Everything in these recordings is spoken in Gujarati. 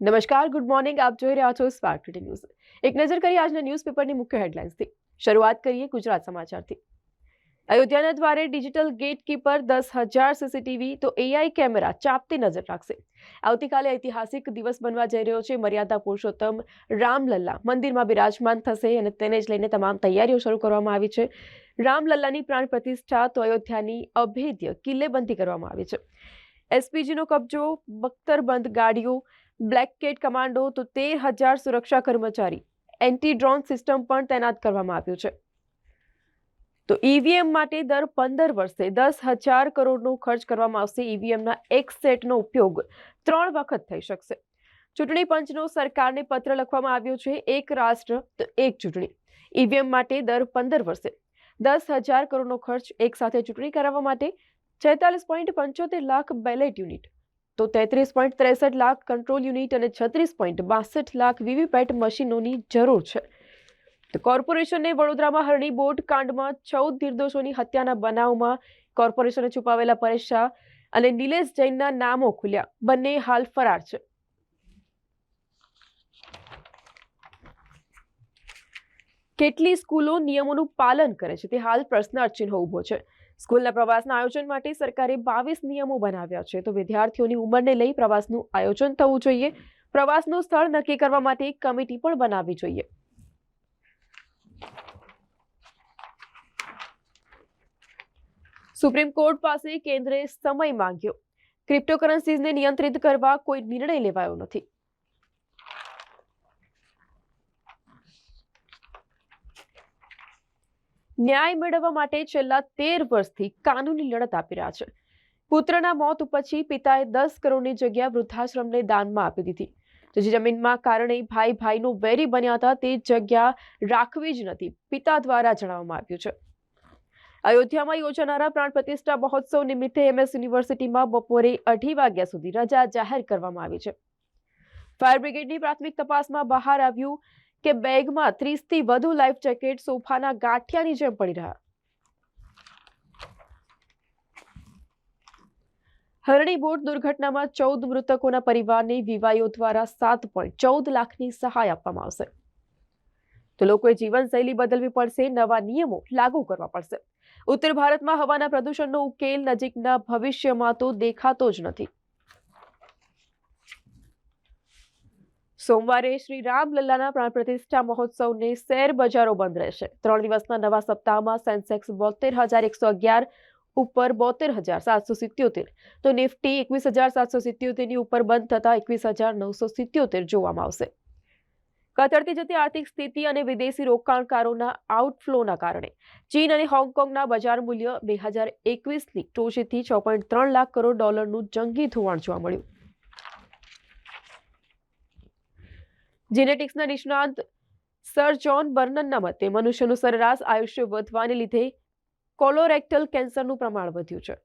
નમસ્કાર, ગુડ મોર્નિંગ. આપ જોઈ રહ્યા છો સ્પાર્ક ટુડે ન્યૂઝ એક નજર કરીએ આજના ન્યૂઝપેપરની મુખ્ય હેડલાઇન્સથી. શરૂઆત કરીએ ગુજરાત સમાચારથી. અયોધ્યાના દ્વારે ડિજિટલ ગેટકીપર દસ હજાર સીસીટીવી તો એઆઈ કેમેરા ચાપતી નજર રાખશે આવતીકાલે ઐતિહાસિક દિવસ બનવા જઈ રહ્યો છે. મર્યાદા પુરુષોત્તમ રામલલ્લા મંદિરમાં બિરાજમાન થશે અને તેને જ લઈને તમામ તૈયારીઓ શરૂ કરવામાં આવી છે. રામલલ્લાની પ્રાણ પ્રતિષ્ઠા તો અયોધ્યાની અભેદ્ય કિલ્લેબંધી કરવામાં આવી છે. એસપીજીનો કબજો, બખ્તરબંધ ગાડીઓ બ્લેક કેટ કમાન્ડો તો તેર હજાર સુરક્ષા કર્મચારી. એન્ટી ડ્રોન સિસ્ટમ પણ તૈનાત કરવામાં આવ્યું છે. તો ઈવીએમ માટે દર પંદર વર્ષે દસ હજાર કરોડનો ખર્ચ કરવામાં આવશે. ઈવીએમના એક સેટનો ઉપયોગ ત્રણ વખત થઈ શકશે. ચૂંટણી પંચનો સરકારને પત્ર લખવામાં આવ્યો છે, એક રાષ્ટ્ર તો એક ચૂંટણી. ઈવીએમ માટે દર પંદર વર્ષે દસ હજાર કરોડનો ખર્ચ એક સાથે ચૂંટણી કરાવવા માટે છેતાલીસ પોઈન્ટ પંચોતેર લાખ બેલેટ યુનિટ. તો તેત્રીસ પોઈન્ટ ત્રેસઠ લાખ કંટ્રોલ યુનિટ અને છત્રીસ પોઈન્ટ બાસઠ લાખ વીવીપેટ મશીનોની જરૂર છે. તો કોર્પોરેશને વડોદરામાં હરણી બોટ કાંડમાં ચૌદ નિર્દોષોની હત્યાના બનાવમાં કોર્પોરેશને છુપાવેલા પરેશ શાહ અને નિલેશ જૈનના નામો ખુલ્યા. બંને હાલ ફરાર છે. કેટલી સ્કૂલો નિયમોનું પાલન કરે છે તે હાલ પ્રશ્નાર્થ ચિહ્ન ઊભો છે. સ્કૂલના પ્રવાસના આયોજન માટે સરકારે બાવીસ નિયમો બનાવ્યા છે. તો વિદ્યાર્થીઓની ઉંમરને લઈ પ્રવાસનું આયોજન થવું જોઈએ. પ્રવાસનું સ્થળ નક્કી કરવા માટે એક કમિટી પણ બનાવવી જોઈએ. સુપ્રીમ કોર્ટ પાસે કેન્દ્રે સમય માંગ્યો. ક્રિપ્ટોકરન્સીઝને નિયંત્રિત કરવા કોઈ નિર્ણય લેવાયો નથી. ન્યાય મેળવવા માટે છેલ્લા તેર વર્ષથી કાનૂની લડત આપી રહ્યા છે. પુત્રના મોત પછી પિતાએ દસ કરોડની જગ્યા વૃદ્ધાશ્રમને દાનમાં આપી દીધી. જે જમીનમાં કારણે ભાઈ ભાઈનો વેરી બન્યા હતા તે જગ્યા રાખવી જ નથી, પિતા દ્વારા જણાવવામાં આવ્યું છે. અયોધ્યામાં યોજાનારા પ્રાણ પ્રતિષ્ઠા મહોત્સવ નિમિત્તે એમએસ યુનિવર્સિટીમાં બપોરે અઢી વાગ્યા સુધી રજા જાહેર કરવામાં આવી છે. ફાયર બ્રિગેડની પ્રાથમિક તપાસમાં બહાર આવ્યું કે બેગમાં ત્રીસથી વધુ લાઈફ જેકેટ સોફાના ગાંઠિયાની જેમ પડી રહ્યા. હરણી બોટ દુર્ઘટનામાં ચૌદ મૃતકોના પરિવારને વિવાયો દ્વારા સાત પોઈન્ટ ચૌદ લાખની સહાય આપવામાં આવશે. તો લોકોએ જીવનશૈલી બદલવી પડશે, નવા નિયમો લાગુ કરવા પડશે. ઉત્તર ભારતમાં હવાના પ્રદૂષણનો ઉકેલ નજીકના ભવિષ્યમાં તો દેખાતો જ નથી. સોમવારે શ્રી રામલલ્લાના પ્રાણ પ્રતિષ્ઠા મહોત્સવને શેર બજારો બંધ રહેશે. ત્રણ દિવસના નવા સપ્તાહમાં સેન્સેક્સ બોતેર હજાર એકસો અગિયાર ઉપર બોતેર હજાર સાતસો સિત્યોતેર. તો નિફ્ટી એકવીસ હજાર સાતસો સિત્યોતેરની ઉપર બંધ થતા એકવીસ હજાર નવસો સિત્યોતેર જોવામાં આવશે. કતરતી જતી આર્થિક સ્થિતિ અને વિદેશી રોકાણકારોના આઉટફ્લોના કારણે ચીન અને હોંગકોંગના બજાર મૂલ્ય બે હજાર એકવીસની ટોચેથી છ પોઈન્ટ ત્રણ લાખ કરોડ ડોલરનું જંગી ધોવાણ જોવા મળ્યું. જેનેટિક્સના નિષ્ણાંત સર જ્હોન બર્નનના મતે મનુષ્યનું સરેરાશ આયુષ્ય વધવાને લીધે કોલોરેક્ટલ કેન્સરનું પ્રમાણ વધ્યું છે.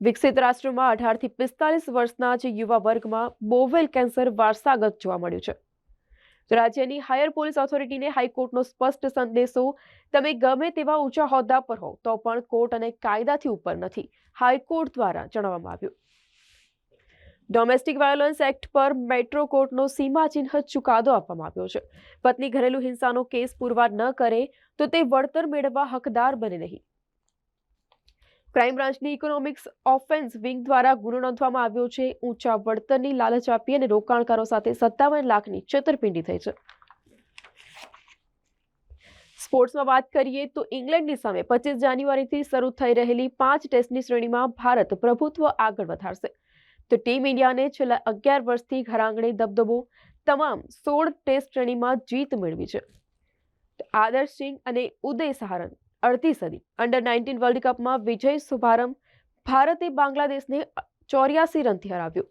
વિકસિત રાષ્ટ્રોમાં અઢારથી પિસ્તાલીસ વર્ષના જે યુવા વર્ગમાં બોવેલ કેન્સર વારસાગત જોવા મળ્યું છે. રાજ્યની હાયર પોલીસ ઓથોરિટીને હાઈકોર્ટનો સ્પષ્ટ સંદેશો, તમે ગમે તેવા ઊંચા હોદ્દા પર હો તો પણ કોર્ટ અને કાયદાથી ઉપર નથી, હાઈકોર્ટ દ્વારા જણાવવામાં આવ્યું. ડોમેસ્ટિક વાયોલન્સ એક્ટ પર મેટ્રો કોર્ટનો સીમાચિહ્ન ચુકાદો આપવામાં આવ્યો છે. પત્ની ઘરેલુ હિંસાનો કેસ પુરવાર ન કરે તો તે વળતર મેળવવા હકદાર બને નહીં. ક્રાઇમ બ્રાન્ચની ઇકોનોમિક્સ ઓફેન્સ વિંગ દ્વારા ગુનો નોંધવામાં આવ્યો છે. ઊંચા વળતરની લાલચ આપી અને રોકાણકારો સાથે સત્તાવન લાખની છેતરપિંડી થઈ છે. સ્પોર્ટ્સમાં વાત કરીએ તો ઇંગ્લેન્ડની સામે પચીસ જાન્યુઆરીથી શરૂ થઈ રહેલી પાંચ ટેસ્ટની શ્રેણીમાં ભારત પ્રભુત્વ આગળ વધારશે. તો ટીમ ઇન્ડિયાને છેલ્લા અગિયાર વર્ષથી ઘરાંગણે દબદબો તમામ સોળ ટેસ્ટ શ્રેણીમાં જીત મેળવી છે. આદર્શ સિંહ અને ઉદય સહારન અડધી સદી અંડર નાઇન્ટીન વર્લ્ડ કપમાં વિજય શુભારંભ ભારતે બાંગ્લાદેશને ચોર્યાસી રનથી હરાવ્યો.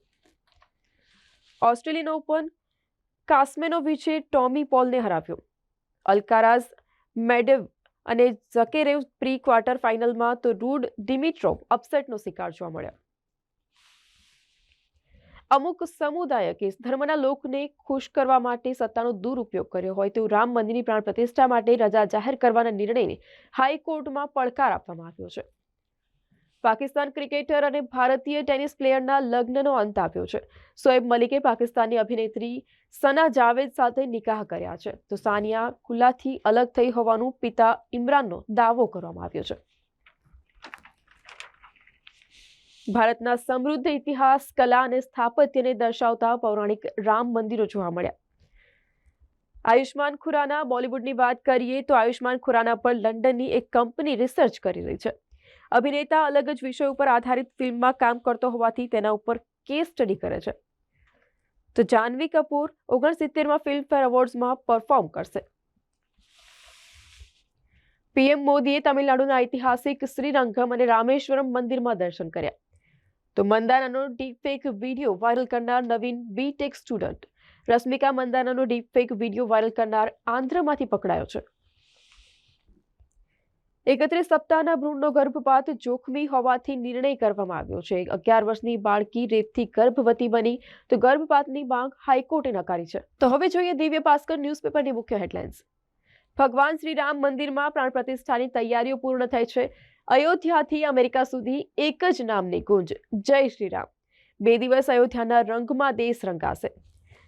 ઓસ્ટ્રેલિયન ઓપન કાસ્મેનોવિચે ટોમી પોલને હરાવ્યો. અલ્કારાઝ, મેડેવ અને ઝકેરેવ પ્રી ક્વાર્ટર ફાઇનલમાં તો રૂડ ડિમિટ્રોવ અપસેટનો શિકાર જોવા મળ્યા. અમુક સમુદાય કે ધર્મના લોકને ખુશ કરવા માટે સત્તાનો દુરુપયોગ કર્યો હોય તેવું રામ મંદિરની પ્રાણ પ્રતિષ્ઠા માટે રજા જાહેર કરવાના નિર્ણયને હાઈકોર્ટમાં પડકાર આપવામાં આવ્યો છે. પાકિસ્તાન ક્રિકેટર અને ભારતીય ટેનિસ પ્લેયરના લગ્નનો અંત આવ્યો છે. સોએબ મલિકે પાકિસ્તાની અભિનેત્રી સના જાવેદ સાથે નિકાહ કર્યા છે. તો સાનિયા ખુલ્લાથી અલગ થઈ હોવાનું પિતા ઇમરાનનો દાવો કરવામાં આવ્યો છે. ભારતના સમૃદ્ધ ઇતિહાસ, કલા અને સ્થાપત્યને દર્શાવતા પૌરાણિક રામ મંદિરો જોવા મળ્યા. આયુષ્માન ખુરાના, બોલિવૂડની વાત કરીએ તો આયુષ્માન ખુરાના પર લંડનની એક કંપની રિસર્ચ કરી રહી છે. અભિનેતા અલગ જ વિષય ઉપર આધારિત ફિલ્મમાં કામ કરતો હોવાથી તેના ઉપર કેસ સ્ટડી કરે છે. તો જાહ્નવી કપૂર ઓગણસિત્તેરમાં ફિલ્મફેર એવોર્ડ્સમાં પરફોર્મ કરશે. પીએમ મોદીએ તમિલનાડુના ઐતિહાસિક શ્રીરંગમ અને રામેશ્વરમ મંદિરમાં દર્શન કર્યા. તો મંદાનાનો ડીપફેક વીડિયો વાયરલ કરનાર નવીન બીટેક સ્ટુડન્ટ રશ્મિકા મંદાનાનો ડીપફેક વીડિયો વાયરલ કરનાર આંધ્રમાંથી પકડાયો છે. એકત્રીસ સપ્તાહના ભ્રૂણનો ગર્ભપાત જોખમી હોવાથી નિર્ણય કરવામાં આવ્યો છે. અગિયાર વર્ષની બાળકી રેપથી ગર્ભવતી બની, તો ગર્ભપાતની માંગ હાઈકોર્ટે નકારી છે. તો હવે જોઈએ દિવ્ય ભાસ્કર ન્યૂઝપેપરની મુખ્ય હેડલાઇન્સ. ભગવાન શ્રી રામ મંદિરમાં પ્રાણ પ્રતિષ્ઠાની તૈયારીઓ પૂર્ણ થઈ છે. અયોધ્યાથી અમેરિકા સુધી એક જ નામની ગુંજ. જય શ્રી રામ બે દિવસ અયોધ્યાના રંગમાં દેશ રંગાશે.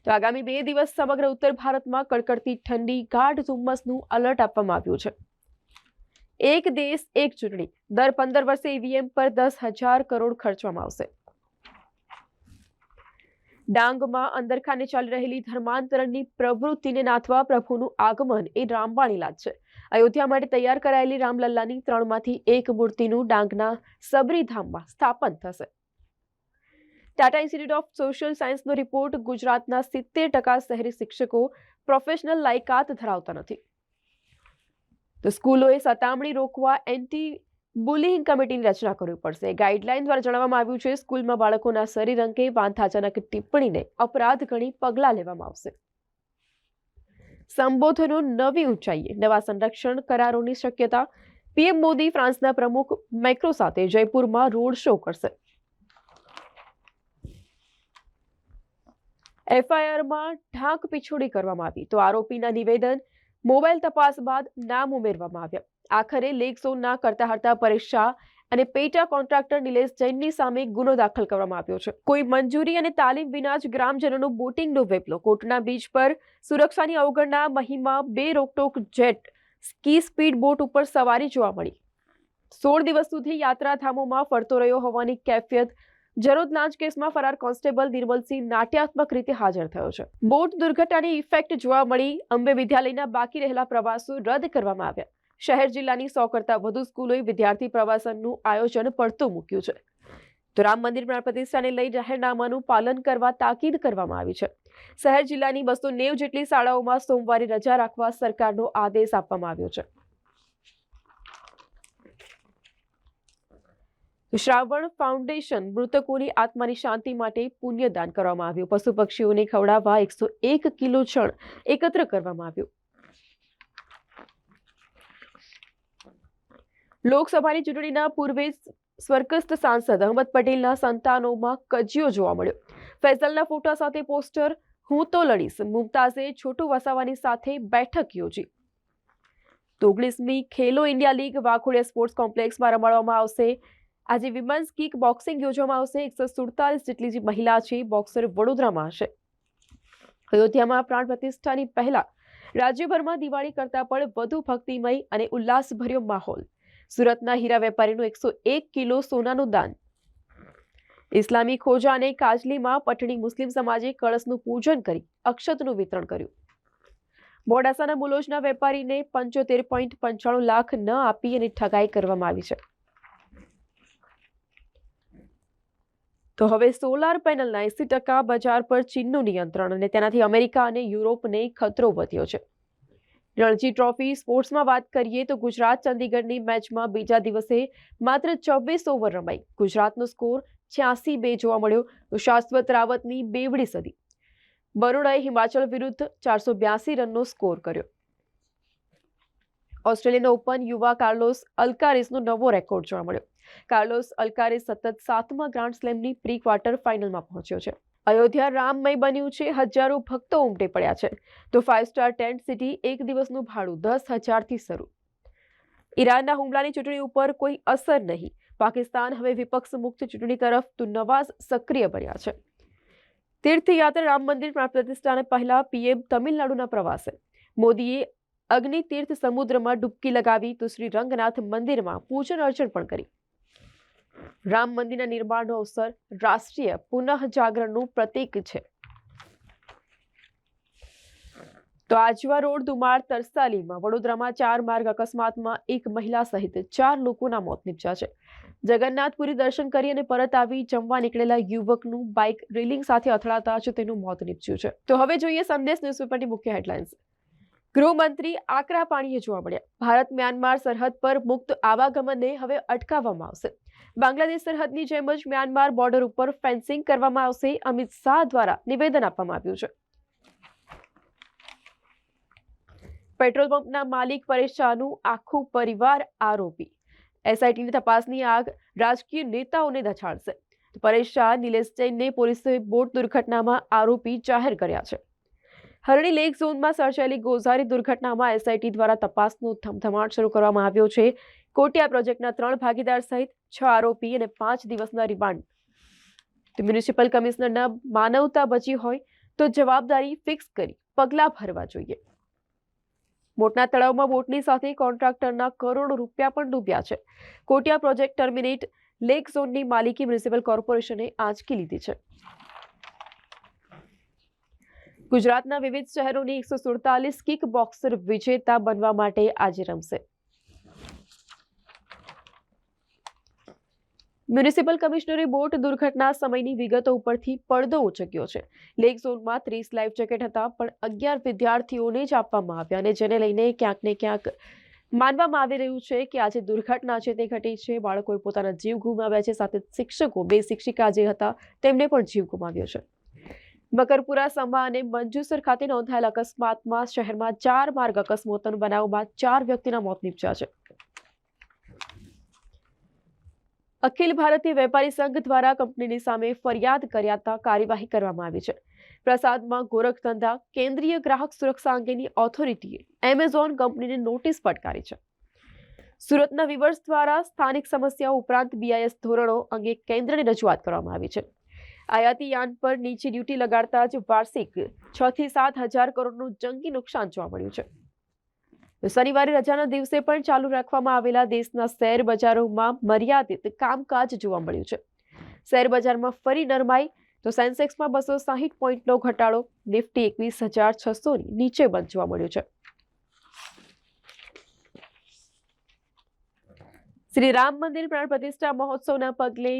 તો આગામી બે દિવસ સમગ્ર ઉત્તર ભારતમાં કડકડતી ઠંડી, ગાઢ ધુમ્મસનું અલર્ટ આપવામાં આવ્યું છે. એક દેશ, એક ચૂંટણી. દર પંદર વર્ષે ઈવીએમ પર દસ હજાર કરોડ ખર્ચવામાં આવશે. ડાંગમાં અંદરખાને ચાલી રહેલી ધર્માંતરણની પ્રવૃત્તિને નાથવા પ્રભુનું આગમન. એ રામબાણી લાજ છે. અયોધ્યા માટે તૈયાર કરાયેલી રામલલ્લાની ત્રણમાંથી એક મૂર્તિનું ડાંગના સબરીધામમાં સ્થાપન થશે. ટાટા ઇન્સ્ટિટ્યૂટ ઓફ સોશિયલ સાયન્સનો રિપોર્ટ ગુજરાતના સિત્તેર ટકા શહેરી શિક્ષકો પ્રોફેશનલ લાયકાત ધરાવતા નથી. તો સ્કૂલોએ સતામણી રોકવા એન્ટી બુલિંગ કમિટીની રચના કરવી પડશે. ગાઈડલાઈન દ્વારા જણાવવામાં આવ્યું છે, સ્કૂલમાં બાળકોના શરીર અંગે વાંધાજનક ટિપ્પણીને અપરાધ ગણી પગલાં લેવામાં આવશે. સંબોધનો નવી ઊંચાઈએ. નવા સંરક્ષણ કરારોની શક્યતા. પીએમ મોદી ફ્રાન્સના પ્રમુખ મેક્રો સાથે જયપુરમાં રોડ શો કરશે. એફઆઈઆરમાં ઢાંક પીછોડી કરવામાં આવી તો આરોપીના નિવેદન, મોબાઈલ તપાસ બાદ નામ ઉમેરવામાં આવ્યા. આખરે લેગ ઝોનના કરતા હરતા પરીક્ષા અને પેટા કોન્ટ્રાક્ટર નિલેશ જૈનની સામે ગુનો દાખલ કરવામાં આવ્યો છે. કોઈ મંજૂરી અને તાલીમ વિના જ ગ્રામજનોનું બોટિંગનો વેપલો. કોટના બીચ પર સુરક્ષાની અવગણના મહિમા, બે રોકટોક જેટ, સ્કી સ્પીડ બોટ ઉપર સવારી જોવા મળી. સોળ દિવસ સુધી યાત્રાધામોમાં ફરતો રહ્યો હોવાની કેફિયત. જરોદ કેસમાં ફરાર કોન્સ્ટેબલ નિર્મલસિંહ નાટ્યાત્મક રીતે હાજર થયો છે. બોટ દુર્ઘટનાની ઇફેક્ટ જોવા મળી. અંબે વિદ્યાલયના બાકી રહેલા પ્રવાસો રદ કરવામાં આવ્યા. શહેર જિલ્લાની સો કરતા વધુ સ્કૂલોએ વિદ્યાર્થી પ્રવાસનનું આયોજન પડતું મૂક્યું છે. તો રામ મંદિર પ્રતિષ્ઠાને લઈ જાહેરનામાનું પાલન કરવા તાકીદ કરવામાં આવી છે. શહેર જિલ્લાની બસો નેવ જેટલી શાળાઓમાં સોમવારે રજા રાખવા સરકારનો આદેશ આપવામાં આવ્યો છે. શ્રાવણ ફાઉન્ડેશન મૃતકોની આત્માની શાંતિ માટે પુણ્યદાન કરવામાં આવ્યું. પશુ પક્ષીઓને ખવડાવવા એકસો એક કિલો છણ એકત્ર કરવામાં આવ્યું. લોકસભાની ચૂંટણીના પૂર્વે સ્વર્ગસ્થ સાંસદ અહમદ પટેલના સંતાનોમાં કજિયો જોવા મળ્યો. ફૈઝલના ફોટા સાથે પોસ્ટર, હું તો લડીશ મુમતાઝે છોટું વસાવાની સાથે બેઠક યોજી. ઓગણીસમી Khelo India league Waghodia sports કોમ્પ્લેક્સમાં રમાડવામાં આવશે. આજે વિમન્સ કિક બોક્સિંગ યોજવામાં આવશે. એકસો સુડતાલીસ જેટલી જે મહિલા છે, બોક્સર વડોદરામાં હશે. અયોધ્યામાં પ્રાણ પ્રતિષ્ઠાની પહેલા રાજ્યભરમાં દિવાળી કરતાં પણ વધુ ભક્તિમય અને ઉલ્લાસભર્યો માહોલ. સુરતના હીરા વેપારીનું એકસો એક કિલો સોનાનું દાન. ઇસ્લામી ખોજા અને કાજલીમાં પટણી મુસ્લિમ સમાજે કળશનું પૂજન કરી અક્ષતનું વિતરણ કર્યું. મોડાસાના મુલોજના વેપારીને પંચોતેર પોઈન્ટ પંચાણું લાખ ન આપી અને ઠગાઈ કરવામાં આવી છે. તો હવે સોલાર પેનલના એસી ટકા બજાર પર ચીનનું નિયંત્રણ અને તેનાથી અમેરિકા અને યુરોપને ખતરો વધ્યો છે. રણજી ટ્રોફી સ્પોર્ટ્સમાં વાત કરીએ તો ગુજરાત ચંદીગઢની મેચમાં બીજા દિવસે માત્ર ચોવીસ ઓવર રમાઈ. ગુજરાતનો સ્કોર છ્યાસી બે જોવા મળ્યો તો શાશ્વત રાવતની બેવડી સદી. બરોડાએ હિમાચલ વિરુદ્ધ ચારસો બ્યાસી રનનો સ્કોર કર્યો. ઓસ્ટ્રેલિયન ઓપન યુવા કાર્લોસ અલ્કારિસનો નવો રેકોર્ડ જોવા મળ્યો. કાર્લોસ અલ્કારે સતત સાતમા ગ્રાન્ડ સ્લેમની પ્રી ક્વાર્ટર ફાઇનલમાં પહોંચ્યો છે. અયોધ્યા રામમય બન્યું છે. હજારો ભક્તો ઉમટે પડ્યા છે. તો ફાઇવ સ્ટાર ટેન્ટ સિટી એક દિવસનું ભાડું દસ હજારથી શરૂ. ઈરાનના હુમલાની ચૂંટણી ઉપર કોઈ અસર નહીં. પાકિસ્તાન હવે વિપક્ષ મુક્ત ચૂંટણી તરફ તો નવાઝ સક્રિય બન્યા છે. તીર્થયાત્રા રામ મંદિર પ્રતિષ્ઠાને પહેલા પીએમ તમિલનાડુના પ્રવાસે. મોદીએ અગ્નિ તીર્થ સમુદ્રમાં ડૂબકી લગાવી તો શ્રી રંગનાથ મંદિરમાં પૂજન અર્ચન પણ કરી રામ મંદિરના નિર્માણનો અવસર રાષ્ટ્રીય પુનઃ જાગરણનું પ્રતીક છે. તો આજવા રોડ દુમાળ તરસાલીમાં વડોદરામાં ચાર માર્ગ અકસ્માતમાં એક મહિલા સહિત ચાર લોકોના મોત નીપજ્યા છે. જગન્નાથપુરી દર્શન કરી અને પરત આવી જમવા નીકળેલા યુવકનું બાઇક રેલિંગ સાથે અથડાતા જ તેનું મોત નીપજ્યું છે. તો હવે જોઈએ સંદેશ ન્યૂઝપેપરની મુખ્ય હેડલાઇન્સ. ગૃહમંત્રી આકરા પાણીએ જોવા મળ્યા. ભારત મ્યાનમાર સરહદ પર મુક્ત આવાગમનને હવે અટકાવવામાં આવશે. બાંગ્લાદેશ સરહદની જેમ જ મ્યાનમાર બોર્ડર ઉપર ફેન્સિંગ કરવામાં આવશે. અમિત શાહ દ્વારા નિવેદન આપવામાં આવ્યું છે. પેટ્રોલ પંપના માલિક પરેશ શાહનું આખું પરિવાર આરોપી. એસઆઈટીની તપાસની આગ રાજકીય નેતાઓને દછાડશે પરેશ શાહ નિલેશ જૈનને પોલીસે બોટ દુર્ઘટનામાં આરોપી જાહેર કર્યા છે. હરણી લેક ઝોનમાં સર્જાયેલી ગોઝારી દુર્ઘટનામાં એસઆઈટી દ્વારા તપાસનો ધમધમાટ શરૂ કરવામાં આવ્યો છે. કોટિયા પ્રોજેક્ટના ત્રણ ભાગીદાર સહિત છ આરોપી અને પાંચ દિવસના રિમાન્ડ. મ્યુનિસિપલ કમિશનરના માનવતા બચી હોય તો જવાબદારી ફિક્સ કરી પગલાં ભરવા જોઈએ. બોટના તળાવમાં બોટની સાથે કોન્ટ્રાક્ટરના કરોડો રૂપિયા પણ ડૂબ્યા છે. કોટિયા પ્રોજેક્ટ ટર્મિનેટ લેક ઝોનની માલિકી મ્યુનિસિપલ કોર્પોરેશને આંચકી લીધી છે. ગુજરાતના વિવિધ શહેરોની એકસો સુડતાલીસ કિક બોક્સર વિજેતા બનવા માટે આજે રમશે. મ્યુનિસિપલ કમિશનરે બોટ દુર્ઘટના સમયની વિગતો ઉપરથી પડદો ઉચક્યો છે. લેક ઝોનમાં ત્રીસ લાઈફ જેકેટ હતા, પણ અગિયાર વિદ્યાર્થીઓને જ આપવામાં આવ્યા અને જેને લઈને ક્યાંક ને ક્યાંક માનવામાં આવી રહ્યું છે કે આજે દુર્ઘટના છે તે ઘટી છે. બાળકોએ પોતાના જીવ ગુમાવ્યા છે, સાથે શિક્ષકો બે શિક્ષિકા જે હતા તેમને પણ જીવ ગુમાવ્યો છે. મકરપુરા સમા અને મંજુસર ખાતે નોંધાયેલ અકસ્માતમાં શહેરમાં ચાર માર્ગ અકસ્માતનો બનાવમાં ચાર વ્યક્તિના મોત નીપજ્યા છે. અખિલ ભારતીય વેપારી સંઘ દ્વારા કંપનીની સામે ફરિયાદ કર્યાતા કાર્યવાહી કરવામાં આવી છે. પ્રસાદમાં ગોરખ ધંધા, કેન્દ્રીય ગ્રાહક સુરક્ષા અંગેની ઓથોરિટીએ એમેઝોન કંપનીને નોટિસ ફટકારી છે. સુરતના વિવર્સ દ્વારા સ્થાનિક સમસ્યાઓ ઉપરાંત બીઆઈએસ ધોરણો અંગે કેન્દ્રની રજૂઆત કરવામાં આવી છે. આયાતી યાન પર નીચી ડ્યુટી લગાડતા જ વાર્ષિક છ થી સાત હજાર કરોડનું જંગી નુકસાન જોવા મળ્યું છે. શનિવારે રજાના દિવસે પણ ચાલુ રાખવામાં આવેલા દેશના શેર બજારોમાં મર્યાદિત કામકાજ જોવા મળ્યું છે. શેર બજારમાં ફરી નરમાઈ, તો સેન્સેક્સમાં બસો સાહીઠ પોઈન્ટનો ઘટાડો, નિફ્ટી એકવીસ હજાર છસોની નીચે બંધ જોવા મળ્યું છે. શ્રી રામ મંદિર પ્રાણ પ્રતિષ્ઠા મહોત્સવના પગલે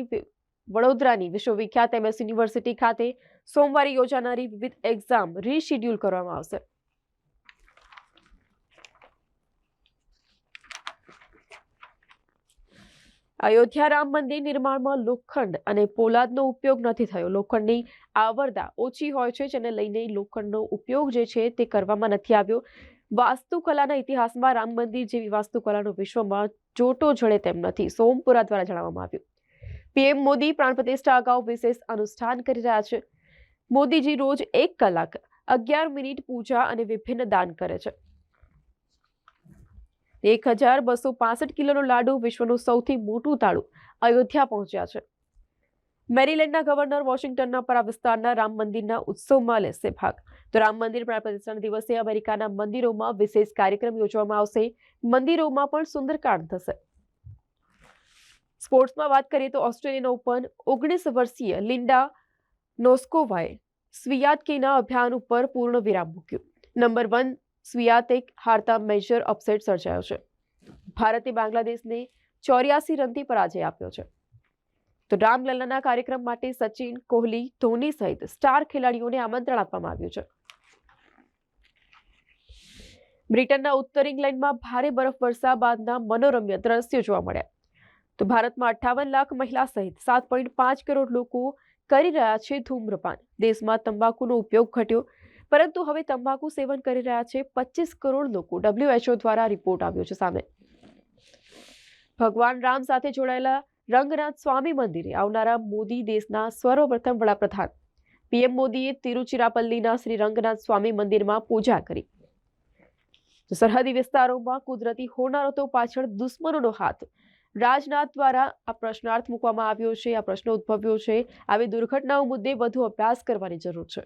વડોદરાની વિશ્વવિખ્યાત એમએસ યુનિવર્સિટી ખાતે સોમવારે યોજાનારી વિવિધ એક્ઝામ રીશેડ્યુલ કરવામાં આવશે. અયોધ્યા રામ મંદિર નિર્માણમાં લોખંડ અને પોલાદનો ઉપયોગ નથી થયો. લોખંડની આવરદા ઓછી હોય છે, જેને લઈને લોખંડનો ઉપયોગ જે છે તે કરવામાં નથી આવ્યો. વાસ્તુકલાના ઇતિહાસમાં રામ મંદિર જેવી વાસ્તુકલાનો વિશ્વમાં જોટો જડે તેમ નથી. સોમપુરા દ્વારા જણાવવામાં આવ્યું. પીએમ મોદી પ્રાણ પ્રતિષ્ઠા અગાઉ વિશેષ અનુષ્ઠાન કરી રહ્યા છે. મોદીજી રોજ એક કલાક અગિયાર મિનિટ પૂજા અને વિભિન્ન દાન કરે છે. એક હજાર બસો પાસઠ કિલોનો લાડુ વિશ્વનું સૌથી મોટું તાળું અયોધ્યા પહોંચ્યા છે. મેરીલેન્ડના ગવર્નર વોશિંગ્ટનના પર આ વિસ્તારના રામ મંદિરના ઉત્સવમાં લેશે ભાગ. તો રામ મંદિર પ્રાણ પ્રતિષ્ઠાના દિવસે અમેરિકાના મંદિરોમાં વિશેષ કાર્યક્રમ યોજવામાં આવશે. મંદિરોમાં પણ સુંદરકાંડ થશે. સ્પોર્ટ્સમાં વાત કરીએ તો ઓસ્ટ્રેલિયન ઓપન ઓગણીસ વર્ષીય લિન્ડા નોસ્કોવાએ સ્વિયાતકીના અભિયાન ઉપર પૂર્ણ વિરામ મૂક્યું. નંબર વન સ્વિયાતેક હારતા મેજર અપસેટ સર્જાયો છે. ભારતે બાંગ્લાદેશને ચોર્યાસી રનથી પરાજય આપ્યો છે. તો રામલલ્લાના કાર્યક્રમ માટે સચિન, કોહલી, ધોની સહિત સ્ટાર ખેલાડીઓને આમંત્રણ આપવામાં આવ્યું છે. બ્રિટનના ઉત્તર ઇંગ્લેન્ડમાં ભારે બરફવર્ષા બાદના મનોરમ્ય દ્રશ્યો જોવા મળ્યા. તો ભારતમાં અઠ્ઠાવન લાખ મહિલા સહિત સાત પોઈન્ટ પાંચ કરોડ લોકો કરી રહ્યા છે ધૂમ્રપાન. દેશમાં તંબાકુનો ઉપયોગ ઘટ્યો, પરંતુ હવે તંબાકુ સેવન કરી રહ્યા છે પચીસ કરોડ લોકો. ડબ્લ્યુએચઓ દ્વારા રિપોર્ટ આવ્યો છે સામે. ભગવાન રામ સાથે જોડાયેલા રંગનાથ સ્વામી મંદિરે આવનારા મોદી દેશના સર્વપ્રથમ વડાપ્રધાન. પીએમ મોદીએ તિરુચિરાપલ્લીના શ્રી રંગનાથ સ્વામી મંદિરમાં પૂજા કરી. સરહદી વિસ્તારોમાં કુદરતી હોનારતો પાછળ દુશ્મનોનો હાથ. રાજનાથ દ્વારા આ પ્રશ્નાર્થ મૂકવામાં આવ્યો છે, આ પ્રશ્ન ઉદ્ભવ્યો છે. આવી દુર્ઘટનાઓ મુદ્દે વધુ અભ્યાસ કરવાની જરૂર છે.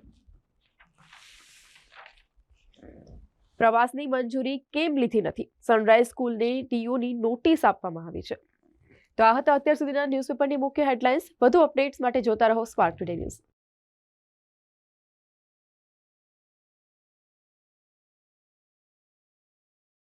પ્રવાસની મંજૂરી કેમ લીધી નથી? સનરાઈઝ સ્કૂલને ટીઓની નોટિસ આપવામાં આવી છે. તો આ હતા અત્યાર સુધીના ન્યૂઝપેપરની મુખ્ય હેડલાઇન્સ. વધુ અપડેટ્સ માટે જોતા રહો સ્પાર્ક ટુડે ન્યૂઝ